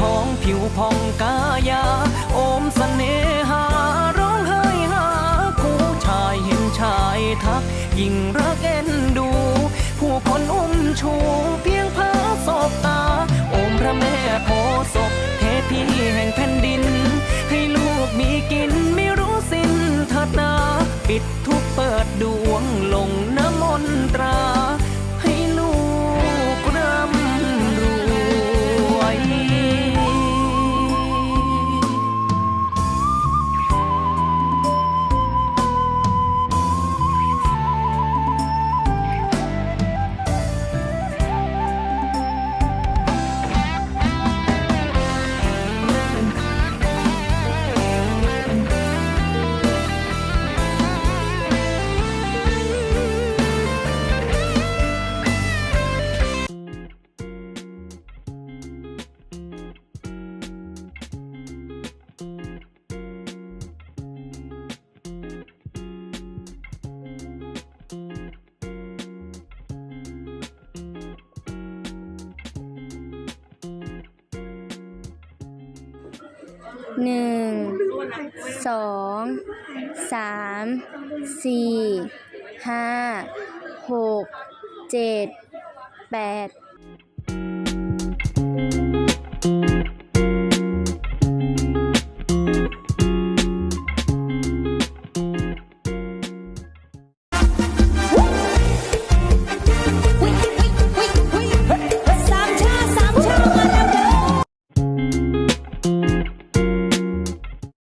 ท้องผิวพองกายา โอมสเสน่หา ร้องไห้หาคู่ชายเห็นชายทัก ยิ่งรักเอ็นดู ผู้คนอุ้มชูเพียงเพอสบตา โอมพระแม่โพศพเทพีแห่งแผ่นดิน ให้ลูกมีกินไม่รู้สิ้นเถิดนา ปิดทุ หนึ่งสองสามสี่ห้าหกเจ็ดแปด